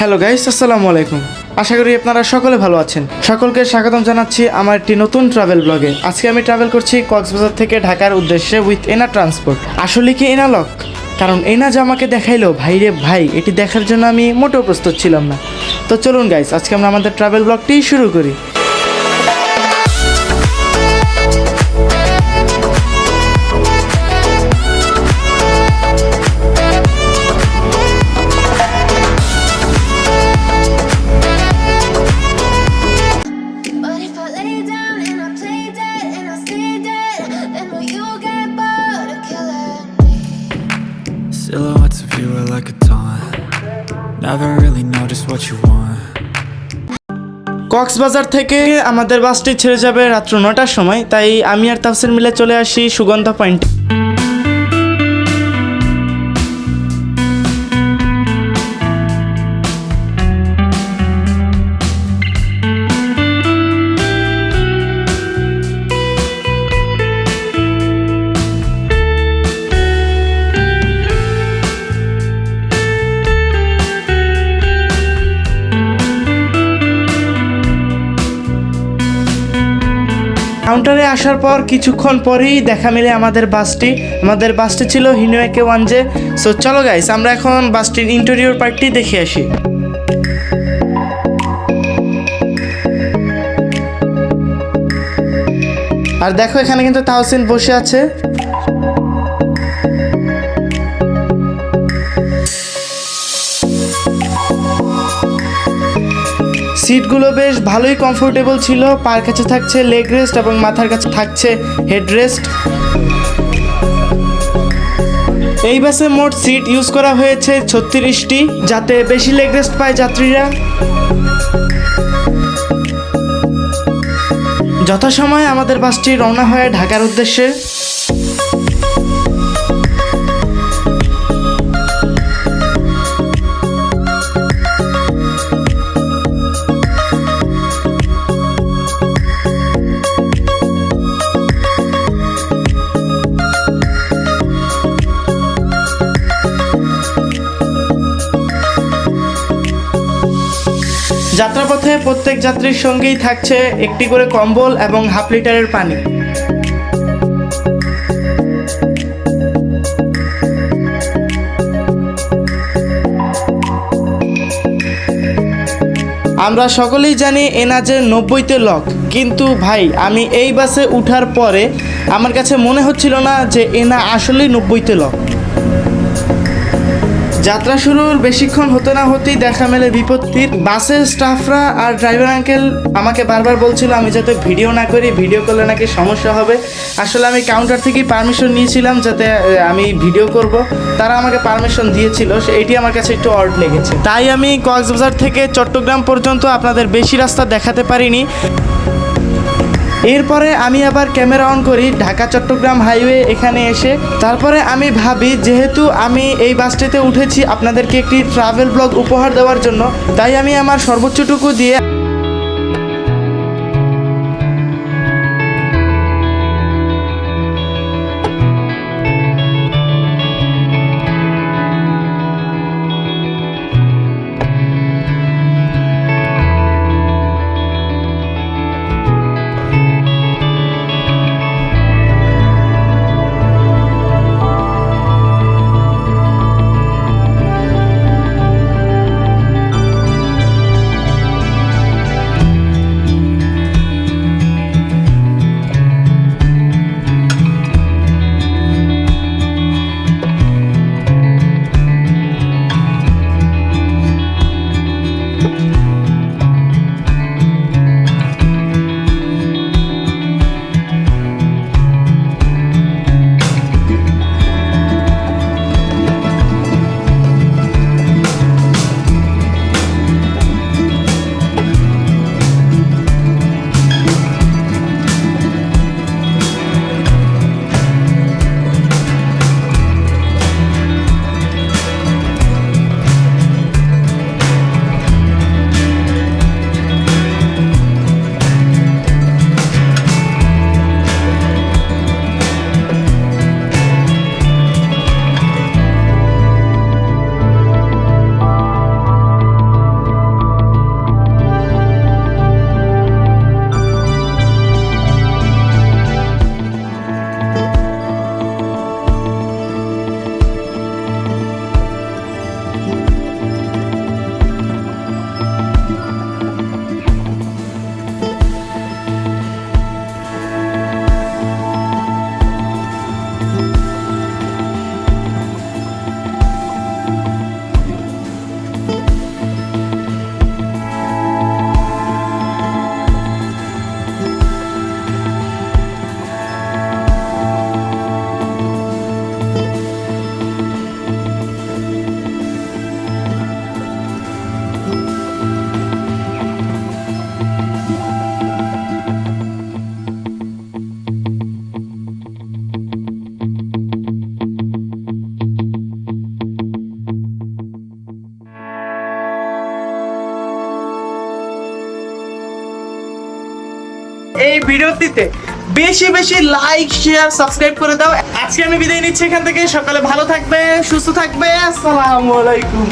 Hello guys, আসসালামু আলাইকুম। আশা করি আপনারা সকলে ভালো আছেন। সকলকে স্বাগতম জানাচ্ছি আমার একটি নতুন ট্রাভেল ব্লগে আজকে আমি ট্রাভেল করছি কক্সবাজার থেকে ঢাকার উদ্দেশ্যে উইথ এনা ট্রান্সপোর্ট আসলে কি এনা লক কারণ এনা যে আমাকে দেখাইলো, ভাই রে ভাই, এটি দেখার জন্য আমি মোটেও প্রস্তুত ছিলাম না। তো চলুন গাইস আজকে আমরা আমাদের ট্রাভেল ব্লগটি শুরু করি। কক্সবাজার থেকে আমাদের বাসটি ছেড়ে যাবে রাত্র নটার সময়, তাই আমি আর তাফসির মিলে চলে আসি সুগন্ধা পয়েন্ট। কাউন্টারে আসার পর কিছুক্ষণ পরেই দেখা মিলে আমাদের বাসটি। আমাদের বাসটি ছিল হিনোয়েকে ওয়ান জে সো চলো গাইস আমরা এখন বাসটির ইন্টেরিয়র পার্টটি দেখে আসি। আর দেখো এখানে কিন্তু তাহসিন বসে আছে। সিটগুলো বেশ ভালোই কমফোর্টেবল ছিল। পার কাছে থাকছে লেগ রেস্ট এবং মাথার কাছে থাকছে হেড রেস্ট এই বাসে মোট সিট ইউজ করা হয়েছে ছত্রিশটি, যাতে বেশি লেগ রেস্ট পায় যাত্রীরা। যথাসময়ে আমাদের বাসটি রওনা হয় ঢাকার উদ্দেশ্যে। যাত্রাপথে প্রত্যেক যাত্রীর সঙ্গেই থাকছে একটি করে কম্বল এবং হাফ লিটারের পানি। আমরা সকলেই জানি এনাজের নব্বইতে লক, কিন্তু ভাই, আমি এই বাসে উঠার পরে আমার কাছে মনে হচ্ছিল না যে এনা আসলেই নব্বইতে লক। যাত্রা শুরুর বেশিক্ষণ হতে না হতেই দেখা মেলে বিপত্তির। বাসের স্টাফরা আর ড্রাইভার আঙ্কেল আমাকে বারবার বলছিল, আমি যাতে ভিডিও না করি ভিডিও করলে নাকি সমস্যা হবে। আসলে আমি কাউন্টার থেকেই পারমিশন নিয়েছিলাম যাতে আমি ভিডিও করব। তারা আমাকে পারমিশন দিয়েছিল এটি আমার কাছে একটু অড লেগেছে। তাই আমি কক্সবাজার থেকে চট্টগ্রাম পর্যন্ত আপনাদের বেশি রাস্তা দেখাতে পারিনি। এরপরে আমি আবার ক্যামেরা অন করি ঢাকা, চট্টগ্রাম হাইওয়ে এখানে এসে। তারপরে আমি ভাবি, যেহেতু আমি এই বাসটিতে উঠেছি আপনাদেরকে একটি ট্রাভেল ব্লগ উপহার দেওয়ার জন্য, তাই আমি আমার সর্বোচ্চটুকু দিয়ে এই ভিডিওটিতে বেশি বেশি লাইক শেয়ার সাবস্ক্রাইব করে দাও। আজকে আমি বিদায় নিচ্ছি এখান থেকে। সকালে ভালো থাকবে, সুস্থ থাকবে। আসসালামু আলাইকুম।